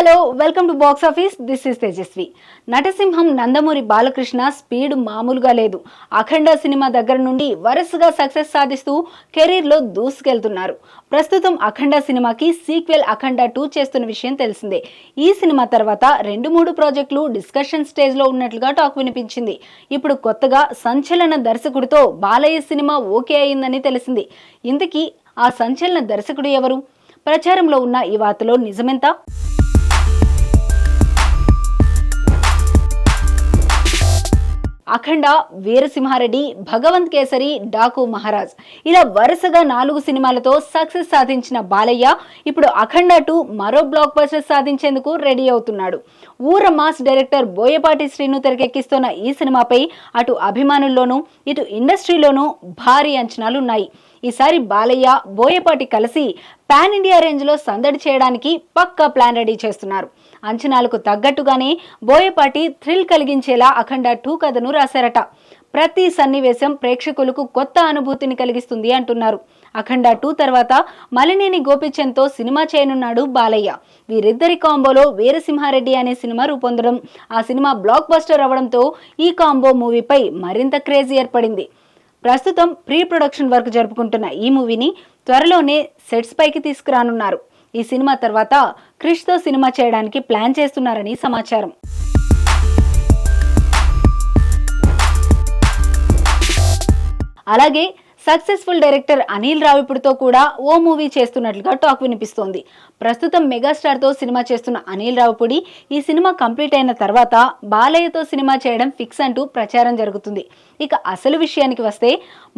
Hello welcome to box office. This is Tejaswi. నటసింహం Nandamuri Balakrishna speed మామూలుగా లేదు. అఖండ cinema దగ్గర నుండి వరుసగా సక్సెస్ సాధిస్తూ కెరీర్లో దూసుకెళ్తున్నారు. ప్రస్తుతం అఖండ సినిమాకి సీక్వెల్ అఖండ టూ చేస్తున్న విషయం తెలిసిందే. ఈ సినిమా తర్వాత రెండు మూడు ప్రాజెక్టులు డిస్కషన్ స్టేజ్లో ఉన్నట్లుగా టాక్ వినిపించింది. ఇప్పుడు కొత్తగా సంచలన దర్శకుడితో బాలయ్య సినిమా ఓకే అయిందని తెలిసింది. ఇంతకీ ఆ సంచలన దర్శకుడు ఎవరు? ప్రచారంలో ఉన్న ఈ వార్తలో నిజమెంత? అఖండ వీరసింహారెడ్డి భగవంత్ కేసరి డాకు మహారాజ్. ఇలా వరుసగా నాలుగు సినిమాలతో సక్సెస్ సాధించిన బాలయ్య ఇప్పుడు అఖండ టూ మరో బ్లాక్ బస్టర్ సాధించేందుకు రెడీ అవుతున్నాడు. ఊర మాస్ డైరెక్టర్ బోయపాటి శ్రీను తెరకెక్కిస్తున్న ఈ సినిమాపై అటు అభిమానుల్లోనూ ఇటు ఇండస్ట్రీలోనూ భారీ అంచనాలున్నాయి. ఈసారి బాలయ్య బోయపాటి కలిసి పాన్ ఇండియా రేంజ్లో సందడి చేయడానికి పక్కా ప్లాన్ రెడీ చేస్తున్నారు. అంచనాలకు తగ్గట్టుగానే బోయపాటి థ్రిల్ కలిగించేలా అఖండ టూ కథను రాశారట. ప్రతి సన్నివేశం ప్రేక్షకులకు కొత్త అనుభూతిని కలిగిస్తుంది అంటున్నారు. అఖండ టూ తర్వాత మలినేని గోపిచంద్తో సినిమా చేయనున్నాడు బాలయ్య. వీరిద్దరి కాంబోలో వీరసింహారెడ్డి అనే సినిమా రూపొందడం ఆ సినిమా బ్లాక్ బస్టర్ అవడంతో ఈ కాంబో మూవీపై మరింత క్రేజ్ ఏర్పడింది. ప్రస్తుతం ప్రీ ప్రొడక్షన్ వర్క్ జరుపుకుంటున్న ఈ మూవీని త్వరలోనే సెట్స్ పైకి తీసుకురానున్నారు. ఈ సినిమా తర్వాత క్రిష్తో సినిమా చేయడానికి ప్లాన్ చేస్తున్నారని సమాచారం. అలాగే సక్సెస్ఫుల్ డైరెక్టర్ అనిల్ రావిపుడితో కూడా ఓ మూవీ చేస్తున్నట్లుగా టాక్ వినిపిస్తోంది. ప్రస్తుతం మెగాస్టార్తో సినిమా చేస్తున్న అనిల్ రావిపుడి ఈ సినిమా కంప్లీట్ అయిన తర్వాత బాలయ్యతో సినిమా చేయడం ఫిక్స్ అంటూ ప్రచారం జరుగుతుంది. ఇక అసలు విషయానికి వస్తే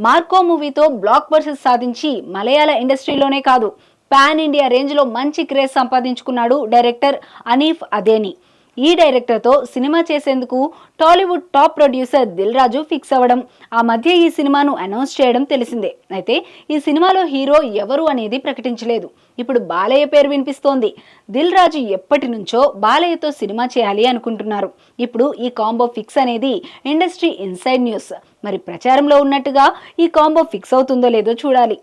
మార్కో మూవీతో బ్లాక్ బస్టర్ సాధించి మలయాళ ఇండస్ట్రీలోనే కాదు పాన్ ఇండియా రేంజ్లో మంచి క్రేజ్ సంపాదించుకున్నాడు డైరెక్టర్ అనీఫ్ అదేని. ఈ డైరెక్టర్తో సినిమా చేసేందుకు Tollywood top producer Dil Raju fix అవ్వడం ఆ మధ్య ఈ సినిమాను అనౌన్స్ చేయడం తెలిసిందే. అయితే ఈ సినిమాలో హీరో ఎవరు అనేది ప్రకటించలేదు. ఇప్పుడు బాలయ్య పేరు వినిపిస్తోంది. దిల్ రాజు ఎప్పటి నుంచో బాలయ్యతో సినిమా చేయాలి అనుకుంటున్నారు. ఇప్పుడు ఈ కాంబో ఫిక్స్ అనేది ఇండస్ట్రీ ఇన్సైడ్ న్యూస్. మరి ప్రచారంలో ఉన్నట్టుగా ఈ కాంబో ఫిక్స్ అవుతుందో లేదో చూడాలి.